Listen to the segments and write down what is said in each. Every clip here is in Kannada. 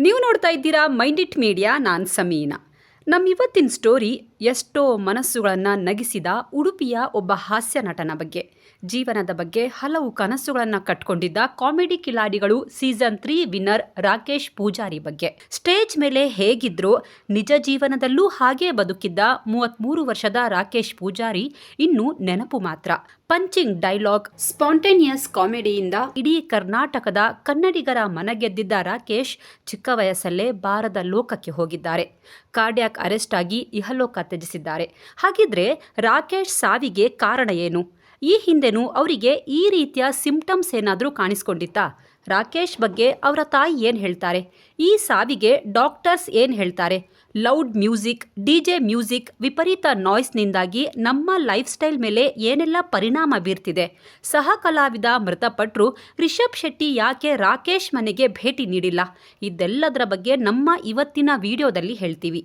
ನೀವು ನೋಡ್ತಾ ಇದ್ದೀರಾ ಮೈಂಡ್ ಇಟ್ ಮೀಡಿಯಾ ನಾನು ಸಮೀನಾ. ನಮ್ಮ ಇವತ್ತಿನ ಸ್ಟೋರಿ ಎಷ್ಟೋ ಮನಸ್ಸುಗಳನ್ನು ನಗಿಸಿದ ಉಡುಪಿಯ ಒಬ್ಬ ಹಾಸ್ಯ ನಟನ ಬಗ್ಗೆ. ಜೀವನದ ಬಗ್ಗೆ ಹಲವು ಕನಸುಗಳನ್ನು ಕಟ್ಕೊಂಡಿದ್ದ comedy Khiladigalu season three winner Rakesh Poojary ಬಗ್ಗೆ. ಸ್ಟೇಜ್ ಮೇಲೆ ಹೇಗಿದ್ರೋ, ನಿಜ ಜೀವನದಲ್ಲೂ ಹಾಗೇ ಬದುಕಿದ್ದ ಮೂವತ್ತ್ಮೂರು ವರ್ಷದ ರಾಕೇಶ್ ಪೂಜಾರಿ ಇನ್ನು ನೆನಪು ಮಾತ್ರ. ಪಂಚಿಂಗ್ ಡೈಲಾಗ್, ಸ್ಪಾಂಟೇನಿಯಸ್ ಕಾಮಿಡಿಯಿಂದ ಇಡೀ ಕರ್ನಾಟಕದ ಕನ್ನಡಿಗರ ಮನಗೆದ್ದಿದ್ದ ರಾಕೇಶ್ ಚಿಕ್ಕ ವಯಸ್ಸಲ್ಲೇ ಬಾರದ ಲೋಕಕ್ಕೆ ಹೋಗಿದ್ದಾರೆ. ಕಾರ್ಡ್ಯಾಕ್ ಅರೆಸ್ಟ್ ಆಗಿ ಇಹಲೋಕ ತ್ಯಜಿಸಿದ್ದಾರೆ ಹಾಗಿದ್ರೆ ರಾಕೇಶ್ ಸಾವಿಗೆ ಕಾರಣ ಏನು? ಈ ಹಿಂದೆನೂ ಅವರಿಗೆ ಈ ರೀತಿಯ ಸಿಂಪ್ಟಮ್ಸ್ ಏನಾದರೂ ಕಾಣಿಸ್ಕೊಂಡಿತ್ತಾ? ರಾಕೇಶ್ ಬಗ್ಗೆ ಅವರ ತಾಯಿ ಏನು ಹೇಳ್ತಾರೆ? ಈ ಸಾವಿಗೆ ಡಾಕ್ಟರ್ಸ್ ಏನು ಹೇಳ್ತಾರೆ? Loud music, D J music ವಿಪರೀತ ನಾಯ್ಸ್ನಿಂದಾಗಿ ನಮ್ಮ ಲೈಫ್ ಸ್ಟೈಲ್ ಮೇಲೆ ಏನೆಲ್ಲ ಪರಿಣಾಮ ಬೀರ್ತಿದೆ? ಸಹ ಕಲಾವಿದ ಮೃತಪಟ್ಟರು ರಿಷಬ್ ಶೆಟ್ಟಿ ಯಾಕೆ ರಾಕೇಶ್ ಮನೆಗೆ ಭೇಟಿ ನೀಡಿಲ್ಲ? ಇದೆಲ್ಲದರ ಬಗ್ಗೆ ನಮ್ಮ ಇವತ್ತಿನ ವಿಡಿಯೋದಲ್ಲಿ ಹೇಳ್ತೀವಿ.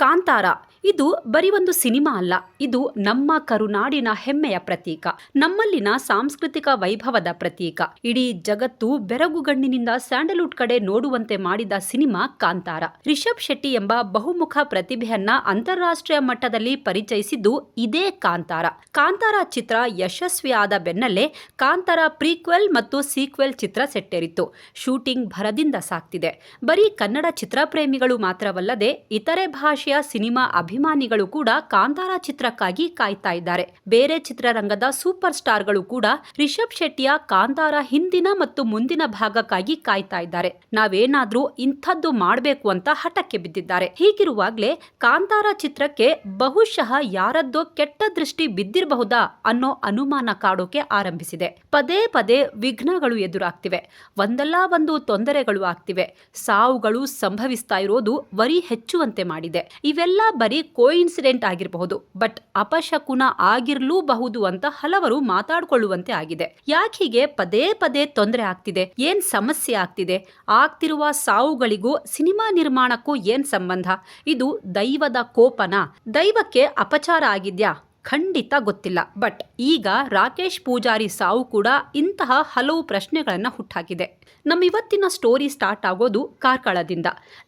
ಕಾಂತಾರ. ಇದು ಬರೀ ಒಂದು ಸಿನಿಮಾ ಅಲ್ಲ, ಇದು ನಮ್ಮ ಕರುನಾಡಿನ ಹೆಮ್ಮೆಯ ಪ್ರತೀಕ, ನಮ್ಮಲ್ಲಿನ ಸಾಂಸ್ಕೃತಿಕ ವೈಭವದ ಪ್ರತೀಕ. ಇಡೀ ಜಗತ್ತು ಬೆರಗುಗಣ್ಣಿನಿಂದ ಸ್ಯಾಂಡಲ್ವುಡ್ ಕಡೆ ನೋಡುವಂತೆ ಮಾಡಿದ ಸಿನಿಮಾ ಕಾಂತಾರ. ರಿಷಬ್ ಶೆಟ್ಟಿ ಎಂಬ ಬಹುಮುಖ ಪ್ರತಿಭೆಯನ್ನ ಅಂತಾರಾಷ್ಟ್ರೀಯ ಮಟ್ಟದಲ್ಲಿ ಪರಿಚಯಿಸಿದ್ದು ಇದೇ ಕಾಂತಾರ. ಕಾಂತಾರ ಚಿತ್ರ ಯಶಸ್ವಿಯಾದ ಬೆನ್ನಲ್ಲೇ ಕಾಂತಾರ ಪ್ರೀಕ್ವೆಲ್ ಮತ್ತು ಸೀಕ್ವೆಲ್ ಚಿತ್ರ ಸೆಟ್ಟೇರಿತ್ತು. ಶೂಟಿಂಗ್ ಭರದಿಂದ ಸಾಕ್ತಿದೆ. ಬರೀ ಕನ್ನಡ ಚಿತ್ರ ಪ್ರೇಮಿಗಳು ಮಾತ್ರವಲ್ಲದೆ ಇತರೆ ಭಾಷೆಯ ಸಿನಿಮಾ ಅಭಿಮಾನಿಗಳು ಕೂಡ ಕಾಂತಾರ ಚಿತ್ರಕ್ಕಾಗಿ ಕಾಯ್ತಾ ಇದ್ದಾರೆ. ಬೇರೆ ಚಿತ್ರರಂಗದ ಸೂಪರ್ ಸ್ಟಾರ್ಗಳು ಕೂಡ ರಿಷಬ್ ಶೆಟ್ಟಿಯ ಕಾಂತಾರ ಹಿಂದಿನ ಮತ್ತು ಮುಂದಿನ ಭಾಗಕ್ಕಾಗಿ ಕಾಯ್ತಾ ಇದ್ದಾರೆ. ನಾವೇನಾದ್ರೂ ಇಂಥದ್ದು ಮಾಡಬೇಕು ಅಂತ ಹಠಕ್ಕೆ ಬಿದ್ದಿದ್ದಾರೆ. ಹೀಗಿರುವಾಗ್ಲೇ ಕಾಂತಾರ ಚಿತ್ರಕ್ಕೆ ಬಹುಶಃ ಯಾರದ್ದೋ ಕೆಟ್ಟ ದೃಷ್ಟಿ ಬಿದ್ದಿರಬಹುದಾ ಅನ್ನೋ ಅನುಮಾನ ಕಾಡೋಕೆ ಆರಂಭಿಸಿದೆ. ಪದೇ ಪದೇ ವಿಘ್ನಗಳು ಎದುರಾಗ್ತಿವೆ. ಒಂದಲ್ಲ ಒಂದು ತೊಂದರೆಗಳು ಆಗ್ತಿವೆ. ಸಾವುಗಳು ಸಂಭವಿಸ್ತಾ ಇರೋದು ವರಿ ಹೆಚ್ಚುವಂತೆ ಮಾಡಿದೆ. ಇವೆಲ್ಲ ಬರೀ ಕೋಇನ್ಸಿಡೆಂಟ್ ಆಗಿರಬಹುದು ಬಟ್ ಅಪಶಕುನ ಆಗಿರ್ಲೂಬಹುದು ಅಂತ ಹಲವರು ಮಾತಾಡ್ಕೊಳ್ಳುವಂತೆ ಆಗಿದೆ. ಯಾಕೆ ಪದೇ ಪದೇ ತೊಂದರೆ ಆಗ್ತಿದೆ, ಏನ್ ಸಮಸ್ಯೆ ಆಗ್ತಿದೆ, ಆಗ್ತಿರುವ ಸಾವುಗಳಿಗೂ, ಸಿನಿಮಾ ನಿರ್ಮಾಣಕ್ಕೂ ಏನ್ ಸಂಬಂಧ? ಇದು ದೈವದ ಕೋಪನ? ದೈವಕ್ಕೆ ಅಪಚಾರ ಆಗಿದ್ಯಾ? ಖಂಡಿತ ಗೊತ್ತಿಲ್ಲ. ಬಟ್ ಈಗ ರಾಕೇಶ್ ಪೂಜಾರಿ ಸಾವು ಕೂಡ ಇಂತಹ ಹಲವು ಪ್ರಶ್ನೆಗಳನ್ನು ಹುಟ್ಟಾಕಿದೆ ನಮ್ಮ ಇವತ್ತಿನ ಸ್ಟೋರಿ ಸ್ಟಾರ್ಟ್ ಆಗೋದು ಕಾರ್ಕಳದಿಂದ.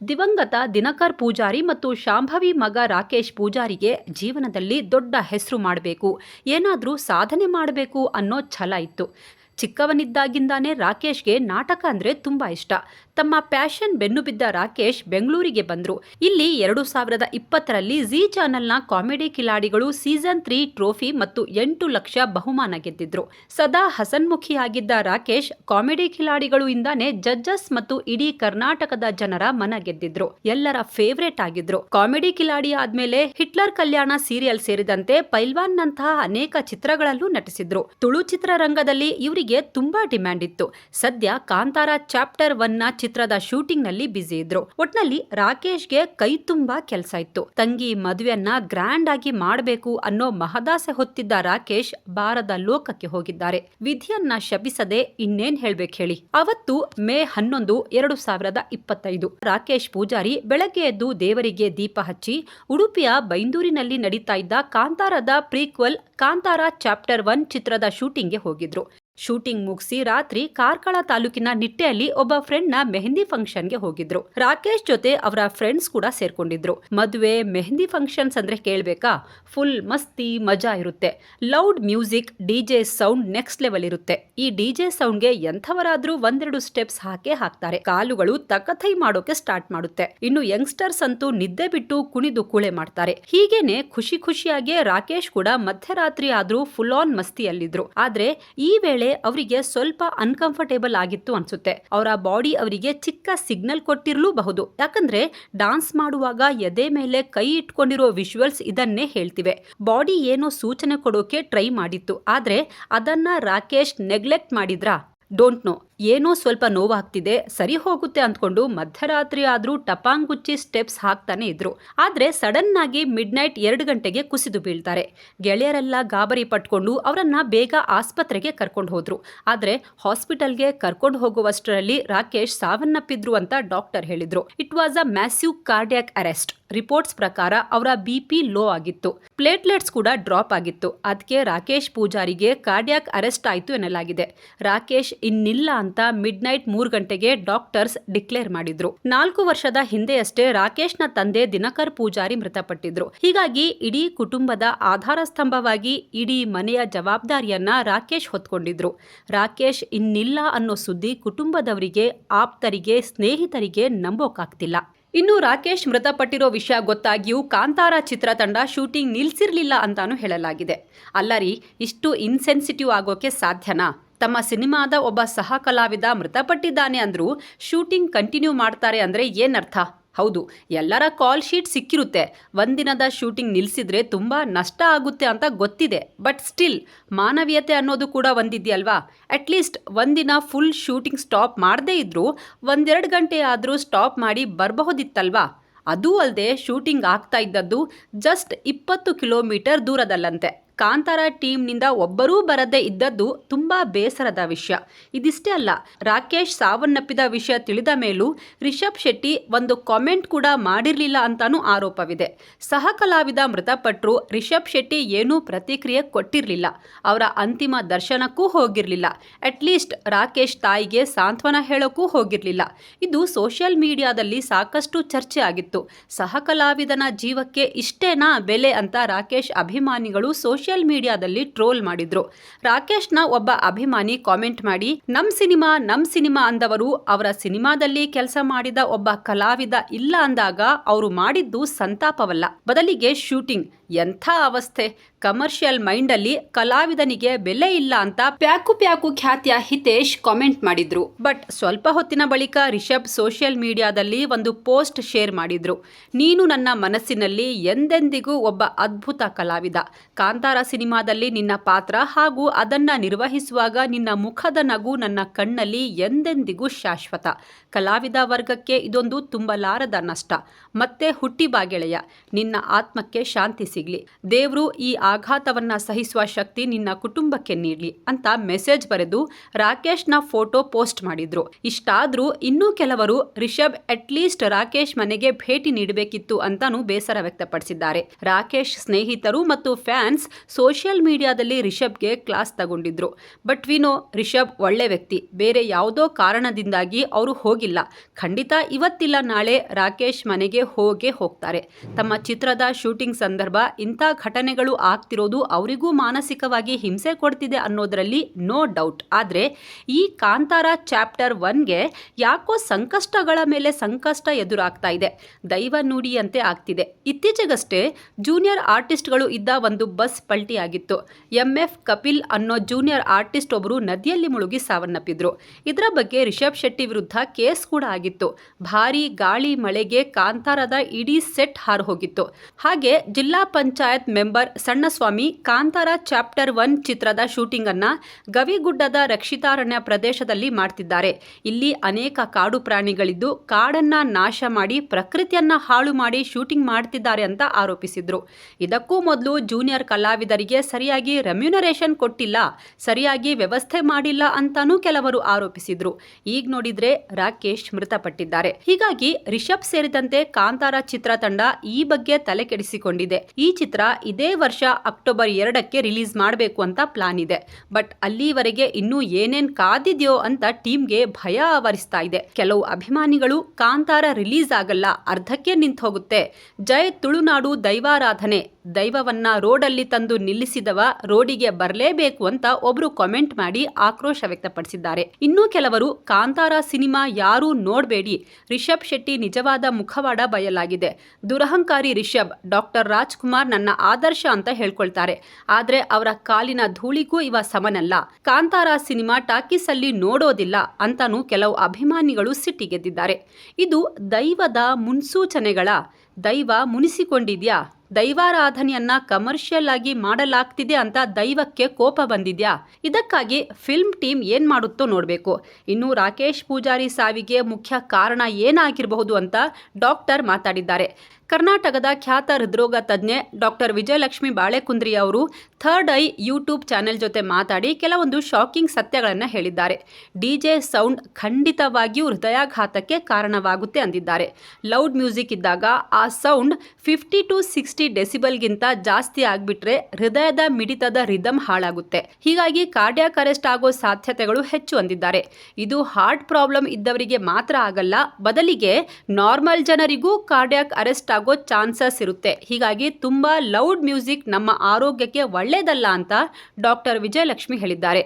ದಿವಂಗತ ದಿನಕರ್ ಪೂಜಾರಿ ಮತ್ತು ಶಾಂಭವಿ ಮಗ ರಾಕೇಶ್ ಪೂಜಾರಿಗೆ ಜೀವನದಲ್ಲಿ ದೊಡ್ಡ ಹೆಸರು ಮಾಡಬೇಕು. ಏನಾದರೂ ಸಾಧನೆ ಮಾಡಬೇಕು ಅನ್ನೋ ಛಲ ಇತ್ತು. ಚಿಕ್ಕವನಿದ್ದಾಗಿಂದಾನೇ ರಾಕೇಶ್ಗೆ ನಾಟಕ ಅಂದರೆ ತುಂಬ ಇಷ್ಟ. ತಮ್ಮ ಪ್ಯಾಷನ್ ಬೆನ್ನು ಬಿದ್ದ ರಾಕೇಶ್ ಬೆಂಗಳೂರಿಗೆ ಬಂದರು. ಇಲ್ಲಿ ಎರಡು ಸಾವಿರದ ಇಪ್ಪತ್ತರಲ್ಲಿ ಜಿ ಚಾನೆಲ್ನ ಕಾಮಿಡಿ ಕಿಲಾಡಿಗಳು ಸೀಸನ್ ತ್ರೀ ಟ್ರೋಫಿ ಮತ್ತು ಎಂಟು ಲಕ್ಷ ಬಹುಮಾನ ಗೆದ್ದಿದ್ರು. ಸದಾ ಹಸನ್ಮುಖಿಯಾಗಿದ್ದ ರಾಕೇಶ್ ಕಾಮಿಡಿ ಕಿಲಾಡಿಗಳು ಇಂದಾನೆ ಜಡ್ಜಸ್ ಮತ್ತು ಇಡೀ ಕರ್ನಾಟಕದ ಜನರ ಮನ ಗೆದ್ದಿದ್ರು. ಎಲ್ಲರ ಫೇವ್ರೇಟ್ ಆಗಿದ್ರು. ಕಾಮಿಡಿ ಕಿಲಾಡಿ ಆದ್ಮೇಲೆ ಹಿಟ್ಲರ್ ಕಲ್ಯಾಣ ಸೀರಿಯಲ್ ಸೇರಿದಂತೆ ಪೈಲ್ವಾನ್ ನಂತಹ ಅನೇಕ ಚಿತ್ರಗಳಲ್ಲೂ ನಟಿಸಿದ್ರು. ತುಳು ಚಿತ್ರರಂಗದಲ್ಲಿ ಇವರಿಗೆ ತುಂಬಾ ಡಿಮ್ಯಾಂಡ್ ಇತ್ತು. ಸದ್ಯ ಕಾಂತಾರ ಚಾಪ್ಟರ್ ಒನ್ನ ಚಿತ್ರದ ಶೂಟಿಂಗ್ನಲ್ಲಿ ಬ್ಯುಸಿ ಇದ್ರು. ಒಟ್ನಲ್ಲಿ ರಾಕೇಶ್ಗೆ ಕೈ ತುಂಬಾ ಕೆಲಸ ಇತ್ತು. ತಂಗಿ ಮದುವೆಯನ್ನ ಗ್ರ್ಯಾಂಡ್ ಆಗಿ ಮಾಡಬೇಕು ಅನ್ನೋ ಮಹದಾಸೆ ಹೊತ್ತಿದ್ದ ರಾಕೇಶ್ ಬಾರದ ಲೋಕಕ್ಕೆ ಹೋಗಿದ್ದಾರೆ. ವಿಧಿಯನ್ನ ಶಪಿಸದೆ ಇನ್ನೇನ್ ಹೇಳ್ಬೇಕು ಹೇಳಿ. ಅವತ್ತು ಮೇ ಹನ್ನೊಂದು, ಎರಡು ಸಾವಿರದ ಇಪ್ಪತ್ತೈದು. ರಾಕೇಶ್ ಪೂಜಾರಿ ಬೆಳಗ್ಗೆ ಎದ್ದು ದೇವರಿಗೆ ದೀಪ ಹಚ್ಚಿ ಉಡುಪಿಯ ಬೈಂದೂರಿನಲ್ಲಿ ನಡೀತಾ ಇದ್ದ ಕಾಂತಾರದ ಪ್ರೀಕ್ವಲ್ ಕಾಂತಾರ ಚಾಪ್ಟರ್ ಒನ್ ಚಿತ್ರದ ಶೂಟಿಂಗ್ಗೆ ಹೋಗಿದ್ರು. ಶೂಟಿಂಗ್ ಮುಗಿಸಿ ರಾತ್ರಿ ಕಾರ್ಕಳ ತಾಲೂಕಿನ ನಿಟ್ಟೆಯಲ್ಲಿ ಒಬ್ಬ ಫ್ರೆಂಡ್ನ ಮೆಹಂದಿ ಫಂಕ್ಷನ್ಗೆ ಹೋಗಿದ್ರು. ರಾಕೇಶ್ ಜೊತೆ ಅವರ ಫ್ರೆಂಡ್ಸ್ ಕೂಡ ಸೇರ್ಕೊಂಡಿದ್ರು. ಮದುವೆ, ಮೆಹಂದಿ ಫಂಕ್ಷನ್ಸ್ ಅಂದ್ರೆ ಕೇಳ್ಬೇಕಾ? ಫುಲ್ ಮಸ್ತಿ, ಮಜಾ ಇರುತ್ತೆ. Loud music DJ sound next level ಇರುತ್ತೆ. ಈ ಡಿಜೆ ಸೌಂಡ್ಗೆ ಎಂಥವರಾದ್ರೂ ಒಂದೆರಡು ಸ್ಟೆಪ್ಸ್ ಹಾಕೇ ಹಾಕ್ತಾರೆ. ಕಾಲುಗಳು ತಕಥೈ ಮಾಡೋಕೆ ಸ್ಟಾರ್ಟ್ ಮಾಡುತ್ತೆ. ಇನ್ನು ಯಂಗ್ಸ್ಟರ್ಸ್ ಅಂತೂ ನಿದ್ದೆ ಬಿಟ್ಟು ಕುಣಿದು ಕೂಳೆ ಮಾಡ್ತಾರೆ. ಹೀಗೇನೆ ಖುಷಿ ಖುಷಿಯಾಗಿ ರಾಕೇಶ್ ಕೂಡ ಮಧ್ಯರಾತ್ರಿ ಆದ್ರೂ ಫುಲ್ ಆನ್ ಮಸ್ತಿಯಲ್ಲಿದ್ರು. ಆದ್ರೆ ಈ ವೇಳೆ ಅವರಿಗೆ ಸ್ವಲ್ಪ ಅನ್ಕಂಫರ್ಟೇಬಲ್ ಆಗಿತ್ತು ಅನ್ಸುತ್ತೆ. ಅವರ ಬಾಡಿ ಅವರಿಗೆ ಚಿಕ್ಕ ಸಿಗ್ನಲ್ ಕೊಟ್ಟಿರಲೂಬಹುದು. ಯಾಕಂದ್ರೆ ಡಾನ್ಸ್ ಮಾಡುವಾಗ ಎದೆ ಮೇಲೆ ಕೈ ಇಟ್ಕೊಂಡಿರೋ ವಿಜುವಲ್ಸ್ ಇದನ್ನೇ ಹೇಳ್ತಿವೆ. ಬಾಡಿ ಏನೋ ಸೂಚನೆ ಕೊಡೋಕೆ ಟ್ರೈ ಮಾಡಿತ್ತು. ಆದ್ರೆ ಅದನ್ನ ರಾಕೇಶ್ ನೆಗ್ಲೆಕ್ಟ್ ಮಾಡಿದ್ರಾ? ಡೋಂಟ್ ನೋ ಏನೋ ಸ್ವಲ್ಪ ನೋವಾಗ್ತಿದೆ, ಸರಿ ಹೋಗುತ್ತೆ ಅಂದ್ಕೊಂಡು ಮಧ್ಯರಾತ್ರಿ ಆದ್ರೂ ಟಪಾಂಗುಚ್ಚಿ ಸ್ಟೆಪ್ಸ್ ಹಾಕ್ತಾನೆ ಇದ್ರು. ಆದ್ರೆ ಸಡನ್ ಆಗಿ ಮಿಡ್ ನೈಟ್ ಎರಡು ಗಂಟೆಗೆ ಕುಸಿದು ಬೀಳ್ತಾರೆ. ಗೆಳೆಯರೆಲ್ಲ ಗಾಬರಿ ಪಟ್ಕೊಂಡು ಅವರನ್ನ ಬೇಗ ಆಸ್ಪತ್ರೆಗೆ ಕರ್ಕೊಂಡು ಹೋದ್ರು. ಆದ್ರೆ ಹಾಸ್ಪಿಟಲ್ಗೆ ಕರ್ಕೊಂಡು ಹೋಗುವಷ್ಟರಲ್ಲಿ ರಾಕೇಶ್ ಸಾವನ್ನಪ್ಪಿದ್ರು ಅಂತ ಡಾಕ್ಟರ್ ಹೇಳಿದ್ರು. It was a massive cardiac arrest reports ಪ್ರಕಾರ ಅವರ ಬಿ ಪಿ ಲೋ ಆಗಿತ್ತು. ಪ್ಲೇಟ್ಲೆಟ್ಸ್ ಕೂಡ ಡ್ರಾಪ್ ಆಗಿತ್ತು. ಅದಕ್ಕೆ ರಾಕೇಶ್ ಪೂಜಾರಿಗೆ ಕಾರ್ಡಿಯಾಕ್ ಅರೆಸ್ಟ್ ಆಯಿತು ಎನ್ನಲಾಗಿದೆ. ರಾಕೇಶ್ ಇನ್ನಿಲ್ಲ ಅಂತ ಮಿಡ್ ನೈಟ್ ಮೂರು ಗಂಟೆಗೆ ಡಾಕ್ಟರ್ಸ್ ಡಿಕ್ಲೇರ್ ಮಾಡಿದ್ರು. ನಾಲ್ಕು ವರ್ಷದ ಹಿಂದೆಯಷ್ಟೇ ರಾಕೇಶ್ನ ತಂದೆ ದಿನಕರ್ ಪೂಜಾರಿ ಮೃತಪಟ್ಟಿದ್ರು. ಹೀಗಾಗಿ ಇಡೀ ಕುಟುಂಬದ ಆಧಾರ ಸ್ತಂಭವಾಗಿ ಇಡೀ ಮನೆಯ ಜವಾಬ್ದಾರಿಯನ್ನ ರಾಕೇಶ್ ಹೊತ್ಕೊಂಡಿದ್ರು. ರಾಕೇಶ್ ಇನ್ನಿಲ್ಲ ಅನ್ನೋ ಸುದ್ದಿ ಕುಟುಂಬದವರಿಗೆ, ಆಪ್ತರಿಗೆ, ಸ್ನೇಹಿತರಿಗೆ ನಂಬೋಕಾಗ್ತಿಲ್ಲ. ಇನ್ನು ರಾಕೇಶ್ ಮೃತಪಟ್ಟಿರೋ ವಿಷಯ ಗೊತ್ತಾಗಿಯೂ ಕಾಂತಾರ ಚಿತ್ರತಂಡ ಶೂಟಿಂಗ್ ನಿಲ್ಲಿಸಿರಲಿಲ್ಲ ಅಂತಾನೂ ಹೇಳಲಾಗಿದೆ. ಅಲ್ಲರಿ ಇಷ್ಟು ಇನ್ಸೆನ್ಸಿಟಿವ್ ಆಗೋಕೆ ಸಾಧ್ಯನಾ? ತಮ್ಮ ಸಿನಿಮಾದ ಒಬ್ಬ ಸಹ ಕಲಾವಿದ ಮೃತಪಟ್ಟಿದ್ದಾನೆ ಅಂದ್ರೂ ಶೂಟಿಂಗ್ ಕಂಟಿನ್ಯೂ ಮಾಡ್ತಾರೆ ಅಂದ್ರೆ ಏನರ್ಥ? ಹೌದು, ಎಲ್ಲರ ಕಾಲ್ ಶೀಟ್ ಸಿಕ್ಕಿರುತ್ತೆ. ಒಂದಿನದ ಶೂಟಿಂಗ್ ನಿಲ್ಲಿಸಿದ್ರೆ ತುಂಬ ನಷ್ಟ ಆಗುತ್ತೆ ಅಂತ ಗೊತ್ತಿದೆ. ಬಟ್ ಸ್ಟಿಲ್ ಮಾನವೀಯತೆ ಅನ್ನೋದು ಕೂಡ ಒಂದಿದೆಯಲ್ವಾ? ಅಟ್ಲೀಸ್ಟ್ ಒಂದಿನ ಫುಲ್ ಶೂಟಿಂಗ್ ಸ್ಟಾಪ್ ಮಾಡದೇ ಇದ್ರೂ, ಒಂದೆರಡು ಗಂಟೆ ಆದರೂ ಸ್ಟಾಪ್ ಮಾಡಿ ಬರಬಹುದಿತ್ತಲ್ವಾ? ಅದೂ ಅಲ್ಲದೆ ಶೂಟಿಂಗ್ ಆಗ್ತಾ ಇದ್ದದ್ದು ಜಸ್ಟ್ ಇಪ್ಪತ್ತು ಕಿಲೋಮೀಟರ್ ದೂರದಲ್ಲಂತೆ. ಕಾಂತಾರ ಟೀಮ್ನಿಂದ ಒಬ್ಬರೂ ಬರದೇ ಇದ್ದದ್ದು ತುಂಬಾ ಬೇಸರದ ವಿಷಯ. ಇದಿಷ್ಟೇ ಅಲ್ಲ, ರಾಕೇಶ್ ಸಾವನ್ನಪ್ಪಿದ ವಿಷಯ ತಿಳಿದ ಮೇಲೂ ರಿಷಬ್ ಶೆಟ್ಟಿ ಒಂದು ಕಾಮೆಂಟ್ ಕೂಡ ಮಾಡಿರಲಿಲ್ಲ ಅಂತಾನೂ ಆರೋಪವಿದೆ. ಸಹ ಕಲಾವಿದ ಮೃತಪಟ್ಟರು ರಿಷಬ್ ಶೆಟ್ಟಿ ಏನೂ ಪ್ರತಿಕ್ರಿಯೆ ಕೊಟ್ಟಿರಲಿಲ್ಲ. ಅವರ ಅಂತಿಮ ದರ್ಶನಕ್ಕೂ ಹೋಗಿರಲಿಲ್ಲ. ಅಟ್ಲೀಸ್ಟ್ ರಾಕೇಶ್ ತಾಯಿಗೆ ಸಾಂತ್ವನ ಹೇಳೋಕ್ಕೂ ಹೋಗಿರಲಿಲ್ಲ. ಇದು ಸೋಷಿಯಲ್ ಮೀಡಿಯಾದಲ್ಲಿ ಸಾಕಷ್ಟು ಚರ್ಚೆ ಆಗಿತ್ತು. ಸಹ ಕಲಾವಿದನ ಜೀವಕ್ಕೆ ಇಷ್ಟೇನಾ ಬೆಲೆ ಅಂತ ರಾಕೇಶ್ ಅಭಿಮಾನಿಗಳು ಸೋಷಿಯಲ್ ಮೀಡಿಯಾದಲ್ಲಿ ಟ್ರೋಲ್ ಮಾಡಿದ್ರು. ರಾಕೇಶ್ನ ಒಬ್ಬ ಅಭಿಮಾನಿ ಕಾಮೆಂಟ್ ಮಾಡಿ, ನಮ್ ಸಿನಿಮಾ ನಮ್ ಸಿನಿಮಾ ಅಂದವರು ಅವರ ಸಿನಿಮಾದಲ್ಲಿ ಕೆಲಸ ಮಾಡಿದ ಒಬ್ಬ ಕಲಾವಿದ ಇಲ್ಲ ಅಂದಾಗ ಅವರು ಮಾಡಿದ್ದು ಸಂತಾಪವಲ್ಲ. ಬದಲಿಗೆ ಶೂಟಿಂಗ್. ಎಂಥ ಅವಸ್ಥೆ? ಕಮರ್ಷಿಯಲ್ ಮೈಂಡ್ ಅಲ್ಲಿ ಕಲಾವಿದನಿಗೆ ಬೆಲೆ ಇಲ್ಲ ಅಂತ ಪ್ಯಾಕು ಪ್ಯಾಕು ಖ್ಯಾತಿಯ ಹಿತೇಶ್ ಕಾಮೆಂಟ್ ಮಾಡಿದ್ರು. ಬಟ್ ಸ್ವಲ್ಪ ಹೊತ್ತಿನ ಬಳಿಕ ರಿಷಬ್ ಸೋಷಿಯಲ್ ಮೀಡಿಯಾದಲ್ಲಿ ಒಂದು ಪೋಸ್ಟ್ ಶೇರ್ ಮಾಡಿದ್ರು. ನೀನು ನನ್ನ ಮನಸ್ಸಿನಲ್ಲಿ ಎಂದೆಂದಿಗೂ ಒಬ್ಬ ಅದ್ಭುತ ಕಲಾವಿದ. ಕಾಂತಾರ ಸಿನಿಮಾದಲ್ಲಿ ನಿನ್ನ ಪಾತ್ರ ಹಾಗೂ ಅದನ್ನ ನಿರ್ವಹಿಸುವಾಗ ನಿನ್ನ ಮುಖದ ನಗು ನನ್ನ ಕಣ್ಣಲ್ಲಿ ಎಂದೆಂದಿಗೂ ಶಾಶ್ವತ. ಕಲಾವಿದ ವರ್ಗಕ್ಕೆ ಇದೊಂದು ತುಂಬಲಾರದ ನಷ್ಟ. ಮತ್ತೆ ಹುಟ್ಟಿ ಬಾಗೆಳೆಯ ನಿನ್ನ ಆತ್ಮಕ್ಕೆ ಶಾಂತಿ ಸಿಗ್ಲಿ. ದೇವ್ರು ಈ ಆಘಾತವನ್ನ ಸಹಿಸುವ ಶಕ್ತಿ ನಿನ್ನ ಕುಟುಂಬಕ್ಕೆ ನೀಡ್ಲಿ ಅಂತ ಮೆಸೇಜ್ ಬರೆದು ರಾಕೇಶ್ನ ಫೋಟೋ ಪೋಸ್ಟ್ ಮಾಡಿದ್ರು. ಇಷ್ಟಾದ್ರೂ ಇನ್ನೂ ಕೆಲವರು ರಿಷಬ್ ಅಟ್ಲೀಸ್ಟ್ ರಾಕೇಶ್ ಮನೆಗೆ ಭೇಟಿ ನೀಡಬೇಕಿತ್ತು ಅಂತಾನೂ ಬೇಸರ ವ್ಯಕ್ತಪಡಿಸಿದ್ದಾರೆ. ರಾಕೇಶ್ ಸ್ನೇಹಿತರು ಮತ್ತು ಫ್ಯಾನ್ಸ್ ಸೋಷಿಯಲ್ ಮೀಡಿಯಾದಲ್ಲಿ ರಿಷಬ್ಗೆ ಕ್ಲಾಸ್ ತಗೊಂಡಿದ್ರು. ಬಟ್ ವಿನೋ, ರಿಷಬ್ ಒಳ್ಳೆ ವ್ಯಕ್ತಿ. ಬೇರೆ ಯಾವುದೋ ಕಾರಣದಿಂದಾಗಿ ಅವರು ಹೋಗಿಲ್ಲ. ಖಂಡಿತ ಇವತ್ತಿಲ್ಲ, ನಾಳೆ ರಾಕೇಶ್ ಮನೆಗೆ ಹೋಗೇ ಹೋಗ್ತಾರೆ. ತಮ್ಮ ಚಿತ್ರದ ಶೂಟಿಂಗ್ ಸಂದರ್ಭ ಇಂಥ ಘಟನೆಗಳು ಆಗ್ತಿರೋದು ಅವರಿಗೂ ಮಾನಸಿಕವಾಗಿ ಹಿಂಸೆ ಕೊಡ್ತಿದೆ ಅನ್ನೋದರಲ್ಲಿ ನೋ ಡೌಟ್ ಆದರೆ ಈ ಕಾಂತಾರ ಚಾಪ್ಟರ್ ಒನ್ಗೆ ಯಾಕೋ ಸಂಕಷ್ಟಗಳ ಮೇಲೆ ಸಂಕಷ್ಟ ಎದುರಾಗ್ತಾ ಇದೆ. ದೈವ ನುಡಿಯಂತೆ ಆಗ್ತಿದೆ. ಇತ್ತೀಚೆಗಷ್ಟೇ ಜೂನಿಯರ್ ಆರ್ಟಿಸ್ಟ್ಗಳು ಇದ್ದ ಒಂದು ಬಸ್ ಪಲ್ಟಿಯಾಗಿತ್ತು. ಎಂ ಎಫ್ ಕಪಿಲ್ ಅನ್ನೋ ಜೂನಿಯರ್ ಆರ್ಟಿಸ್ಟ್ ಒಬ್ಬರು ನದಿಯಲ್ಲಿ ಮುಳುಗಿ ಸಾವನ್ನಪ್ಪಿದ್ರು. ಇದರ ಬಗ್ಗೆ ರಿಷಬ್ ಶೆಟ್ಟಿ ವಿರುದ್ಧ ಕೇಸ್ ಕೂಡ ಆಗಿತ್ತು. ಭಾರೀ ಗಾಳಿ ಮಳೆಗೆ ಕಾಂತಾರದ ಇಡೀ ಸೆಟ್ ಹಾರು ಹೋಗಿತ್ತು. ಹಾಗೆ ಜಿಲ್ಲಾ panchayat member Sannaswamy Kantara chapter one ಚಿತ್ರದ ಶೂಟಿಂಗ್ ಅನ್ನ ಗವಿಗುಡ್ಡದ ರಕ್ಷಿತಾರಣ್ಯ ಪ್ರದೇಶದಲ್ಲಿ ಮಾಡ್ತಿದ್ದಾರೆ. ಇಲ್ಲಿ ಅನೇಕ ಕಾಡು ಪ್ರಾಣಿಗಳಿದ್ದು ಕಾಡನ್ನ ನಾಶ ಮಾಡಿ ಪ್ರಕೃತಿಯನ್ನ ಹಾಳು ಮಾಡಿ ಶೂಟಿಂಗ್ ಮಾಡ್ತಿದ್ದಾರೆ ಅಂತ ಆರೋಪಿಸಿದ್ರು. ಇದಕ್ಕೂ ಮೊದಲು ಜೂನಿಯರ್ ಕಲಾವಿದರಿಗೆ ಸರಿಯಾಗಿ ರೆಮ್ಯುನರೇಷನ್ ಕೊಟ್ಟಿಲ್ಲ, ಸರಿಯಾಗಿ ವ್ಯವಸ್ಥೆ ಮಾಡಿಲ್ಲ ಅಂತಾನೂ ಕೆಲವರು ಆರೋಪಿಸಿದ್ರು. ಈಗ ನೋಡಿದ್ರೆ ರಾಕೇಶ್ ಮೃತಪಟ್ಟಿದ್ದಾರೆ. ಹೀಗಾಗಿ ರಿಷಬ್ ಸೇರಿದಂತೆ ಕಾಂತಾರ ಚಿತ್ರತಂಡ ಈ ಬಗ್ಗೆ ತಲೆ ಕೆಡಿಸಿಕೊಂಡಿದೆ ಈ ಚಿತ್ರ ಇದೇ ವರ್ಷ ಅಕ್ಟೋಬರ್ ಎರಡಕ್ಕೆ ರಿಲೀಸ್ ಮಾಡಬೇಕು ಅಂತ ಪ್ಲಾನ್ ಇದೆ. ಬಟ್ ಅಲ್ಲಿವರೆಗೆ ಇನ್ನೂ ಏನೇನ್ ಕಾದಿದೆಯೋ ಅಂತ ಟೀಮ್ಗೆ ಭಯ ಆವರಿಸ್ತಾ ಇದೆ. ಕೆಲವು ಅಭಿಮಾನಿಗಳು ಕಾಂತಾರ ರಿಲೀಸ್ ಆಗಲ್ಲ, ಅರ್ಧಕ್ಕೆ ನಿಂತು ಹೋಗುತ್ತೆ ಜೈ ತುಳುನಾಡು ದೈವಾರಾಧನೆ. ದೈವವನ್ನ ರೋಡಲ್ಲಿ ತಂದು ನಿಲ್ಲಿಸಿದವ ರೋಡಿಗೆ ಬರಲೇಬೇಕು ಅಂತ ಒಬ್ರು ಕಾಮೆಂಟ್ ಮಾಡಿ ಆಕ್ರೋಶ ವ್ಯಕ್ತಪಡಿಸಿದ್ದಾರೆ. ಇನ್ನೂ ಕೆಲವರು ಕಾಂತಾರ ಸಿನಿಮಾ ಯಾರೂ ನೋಡಬೇಡಿ, ರಿಷಬ್ ಶೆಟ್ಟಿ ನಿಜವಾದ ಮುಖವಾಡ ಬಯಲಾಗಿದೆ. ದುರಹಂಕಾರಿ ರಿಷಬ್, ಡಾಕ್ಟರ್ ರಾಜ್ಕುಮಾರ್ ನನ್ನ ಆದರ್ಶ ಅಂತ ಹೇಳ್ಕೊಳ್ತಾರೆ. ಆದ್ರೆ ಅವರ ಕಾಲಿನ ಧೂಳಿಗೂ ಇವ ಸಮನಲ್ಲ. ಕಾಂತಾರ ಸಿನಿಮಾ ಟಾಕೀಸ್ ಅಲ್ಲಿ ನೋಡೋದಿಲ್ಲ ಅಂತಾನೂ ಕೆಲವು ಅಭಿಮಾನಿಗಳು ಸಿಟ್ಟಿಗೆದ್ದಿದ್ದಾರೆ. ಇದು ದೈವದ ಮುನ್ಸೂಚನೆಗಳ, ದೈವ ಮುನಿಸಿಕೊಂಡಿದ್ಯಾ? ದೈವಾರಾಧನೆಯನ್ನ ಕಮರ್ಷಿಯಲ್ ಆಗಿ ಮಾಡಲಾಗ್ತಿದೆ ಅಂತ ದೈವಕ್ಕೆ ಕೋಪ ಬಂದಿದ್ಯಾ? ಇದಕ್ಕಾಗಿ ಫಿಲ್ಮ್ ಟೀಮ್ ಏನ್ ಮಾಡುತ್ತೋ ನೋಡಬೇಕು. ಇನ್ನು ರಾಕೇಶ್ ಪೂಜಾರಿ ಸಾವಿಗೆ ಮುಖ್ಯ ಕಾರಣ ಏನಾಗಿರಬಹುದು ಅಂತ ಡಾಕ್ಟರ್ ಮಾತಾಡಿದ್ದಾರೆ. ಕರ್ನಾಟಕದ ಖ್ಯಾತ ಹೃದ್ರೋಗ ತಜ್ಞೆ ಡಾಕ್ಟರ್ ವಿಜಯಲಕ್ಷ್ಮಿ ಬಾಳೆಕುಂದ್ರಿ ಅವರು ಥರ್ಡ್ ಐ ಯೂಟ್ಯೂಬ್ ಚಾನೆಲ್ ಜೊತೆ ಮಾತಾಡಿ ಕೆಲವೊಂದು ಶಾಕಿಂಗ್ ಸತ್ಯಗಳನ್ನು ಹೇಳಿದ್ದಾರೆ. ಡಿಜೆ ಸೌಂಡ್ ಖಂಡಿತವಾಗಿಯೂ ಹೃದಯಾಘಾತಕ್ಕೆ ಕಾರಣವಾಗುತ್ತೆ ಅಂದಿದ್ದಾರೆ. ಲೌಡ್ ಮ್ಯೂಸಿಕ್ ಇದ್ದಾಗ ಆ ಸೌಂಡ್ ಫಿಫ್ಟಿ ಟು ಸಿಕ್ಸ್ಟಿ ಡೆಸಿಬಲ್ಗಿಂತ ಜಾಸ್ತಿ ಆಗಿಬಿಟ್ರೆ ಹೃದಯದ ಮಿಡಿತದ ರಿದಮ್ ಹಾಳಾಗುತ್ತೆ. ಹೀಗಾಗಿ ಕಾರ್ಡಿಯಾಕ್ ಅರೆಸ್ಟ್ ಆಗೋ ಸಾಧ್ಯತೆಗಳು ಹೆಚ್ಚು ಅಂದಿದ್ದಾರೆ. ಇದು ಹಾರ್ಟ್ ಪ್ರಾಬ್ಲಮ್ ಇದ್ದವರಿಗೆ ಮಾತ್ರ ಆಗಲ್ಲ, ಬದಲಿಗೆ ನಾರ್ಮಲ್ ಜನರಿಗೂ ಕಾರ್ಡಿಯಾಕ್ ಅರೆಸ್ಟ್ ಆಗೋ ಚಾನ್ಸಸ್ ಇರುತ್ತೆ. ಹೀಗಾಗಿ ತುಂಬಾ ಲೌಡ್ ಮ್ಯೂಸಿಕ್ ನಮ್ಮ ಆರೋಗ್ಯಕ್ಕೆ ಒಳ್ಳೆಯದಲ್ಲ ಅಂತ ಡಾಕ್ಟರ್ ವಿಜಯಲಕ್ಷ್ಮಿ ಹೇಳಿದ್ದಾರೆ.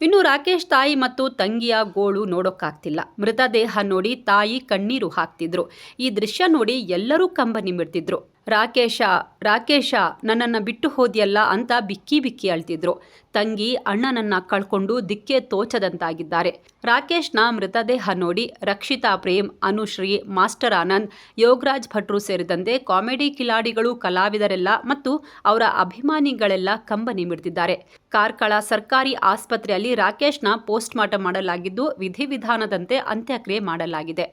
ಇನ್ನು ರಾಕೇಶ್ ತಾಯಿ ಮತ್ತು ತಂಗಿಯ ಗೋಳು ನೋಡೋಕ್ಕಾಗ್ತಿಲ್ಲ. ಮೃತದೇಹ ನೋಡಿ ತಾಯಿ ಕಣ್ಣೀರು ಹಾಕ್ತಿದ್ರು. ಈ ದೃಶ್ಯ ನೋಡಿ ಎಲ್ಲರೂ ಕಂಬನಿ ಮಿಡ್ತಿದ್ರು ರಾಕೇಶ ರಾಕೇಶ, ನನ್ನನ್ನು ಬಿಟ್ಟು ಹೋದ್ಯಲ್ಲ ಅಂತ ಬಿಕ್ಕಿ ಬಿಕ್ಕಿ ಅಳ್ತಿದ್ರು. ತಂಗಿ, ಅಣ್ಣನನ್ನ ಕಳ್ಕೊಂಡು ದಿಕ್ಕೆ ತೋಚದಂತಾಗಿದ್ದಾರೆ. ರಾಕೇಶ್ನ ಮೃತದೇಹ ನೋಡಿ ರಕ್ಷಿತಾ ಪ್ರೇಮ್, ಅನುಶ್ರೀ, ಮಾಸ್ಟರ್ ಆನಂದ್, ಯೋಗರಾಜ್ ಭಟ್ರು ಸೇರಿದಂತೆ ಕಾಮಿಡಿ ಕಿಲಾಡಿಗಳು, ಕಲಾವಿದರೆಲ್ಲ ಮತ್ತು ಅವರ ಅಭಿಮಾನಿಗಳೆಲ್ಲ ಕಂಬನಿ ಮಿಡ್ತಿದ್ದಾರೆ ಕಾರ್ಕಳ ಸರ್ಕಾರಿ ಆಸ್ಪತ್ರೆಯಲ್ಲಿ ರಾಕೇಶ್ನ ಪೋಸ್ಟ್ ಮಾರ್ಟಮ್ ಮಾಡಲಾಗಿದ್ದು ವಿಧಿವಿಧಾನದಂತೆ ಅಂತ್ಯಕ್ರಿಯೆ ಮಾಡಲಾಗಿದೆ.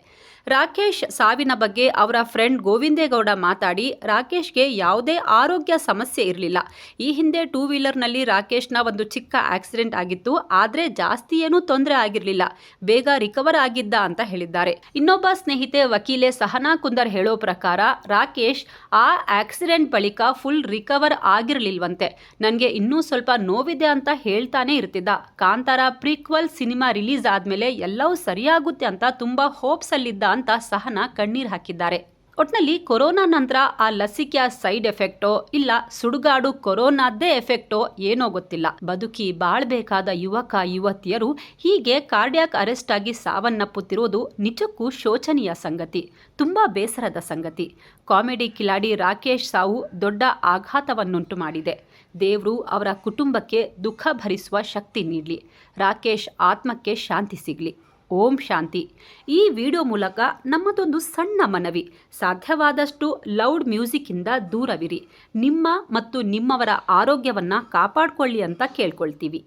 ರಾಕೇಶ್ ಸಾವಿನ ಬಗ್ಗೆ ಅವರ ಫ್ರೆಂಡ್ ಗೋವಿಂದೇಗೌಡ ಮಾತಾಡಿ, ರಾಕೇಶ್ಗೆ ಯಾವುದೇ ಆರೋಗ್ಯ ಸಮಸ್ಯೆ ಇರಲಿಲ್ಲ. ಈ ಹಿಂದೆ ಟೂ ವೀಲರ್ನಲ್ಲಿ ರಾಕೇಶ್ನ ಒಂದು ಚಿಕ್ಕ ಆಕ್ಸಿಡೆಂಟ್ ಆಗಿತ್ತು. ಆದರೆ ಜಾಸ್ತಿ ಏನೂ ತೊಂದರೆ ಆಗಿರಲಿಲ್ಲ. ಬೇಗ ರಿಕವರ್ ಆಗಿದ್ದ ಅಂತ ಹೇಳಿದ್ದಾರೆ. ಇನ್ನೊಬ್ಬ ಸ್ನೇಹಿತೆ ವಕೀಲೆ ಸಹನಾ ಕುಂದರ್ ಹೇಳೋ ಪ್ರಕಾರ, ರಾಕೇಶ್ ಆ ಆಕ್ಸಿಡೆಂಟ್ ಬಳಿಕ ಫುಲ್ ರಿಕವರ್ ಆಗಿರಲಿಲ್ವಂತೆ. ನನಗೆ ಇನ್ನೂ ಸ್ವಲ್ಪ ನೋವಿದೆ ಅಂತ ಹೇಳ್ತಾನೆ ಇರ್ತಿದ್ದ. ಕಾಂತಾರ ಪ್ರೀಕ್ವಲ್ ಸಿನಿಮಾ ರಿಲೀಸ್ ಆದಮೇಲೆ ಎಲ್ಲವೂ ಸರಿಯಾಗುತ್ತೆ ಅಂತ ತುಂಬ ಹೋಪ್ಸ್ ಅಲ್ಲಿದ್ದ ಅಂತ ಸಹನಾ ಕಣ್ಣೀರು ಹಾಕಿದ್ದಾರೆ. ಒಟ್ನಲ್ಲಿ ಕೊರೋನಾ ನಂತರ ಆ ಲಸಿಕೆಯ ಸೈಡ್ ಎಫೆಕ್ಟೋ ಇಲ್ಲ ಸುಡುಗಾಡು ಕೊರೋನಾದ್ದೇ ಎಫೆಕ್ಟೋ ಏನೋ ಗೊತ್ತಿಲ್ಲ. ಬದುಕಿ ಬಾಳ್ಬೇಕಾದ ಯುವಕ, ಯುವತಿಯರು ಹೀಗೆ ಕಾರ್ಡಿಯಾಕ್ ಅರೆಸ್ಟ್ ಆಗಿ ಸಾವನ್ನಪ್ಪುತ್ತಿರುವುದು ನಿಜಕ್ಕೂ ಶೋಚನೀಯ ಸಂಗತಿ, ತುಂಬಾ ಬೇಸರದ ಸಂಗತಿ. ಕಾಮಿಡಿ ಕಿಲಾಡಿ ರಾಕೇಶ್ ಸಾವು ದೊಡ್ಡ ಆಘಾತವನ್ನುಂಟು ಮಾಡಿದೆ. ದೇವರು ಅವರ ಕುಟುಂಬಕ್ಕೆ ದುಃಖ ಭರಿಸುವ ಶಕ್ತಿ ನೀಡಲಿ. ರಾಕೇಶ್ ಆತ್ಮಕ್ಕೆ ಶಾಂತಿ ಸಿಗಲಿ. ಓಂ ಶಾಂತಿ. ಈ ವಿಡಿಯೋ ಮೂಲಕ ನಮ್ಮದೊಂದು ಸಣ್ಣ ಮನವಿ. ಸಾಧ್ಯವಾದಷ್ಟು ಲೌಡ್ ಮ್ಯೂಸಿಕ್ಕಿಂದ ದೂರವಿರಿ. ನಿಮ್ಮ ಮತ್ತು ನಿಮ್ಮವರ ಆರೋಗ್ಯವನ್ನು ಕಾಪಾಡಿಕೊಳ್ಳಿ ಅಂತ ಕೇಳ್ಕೊಳ್ತೀವಿ.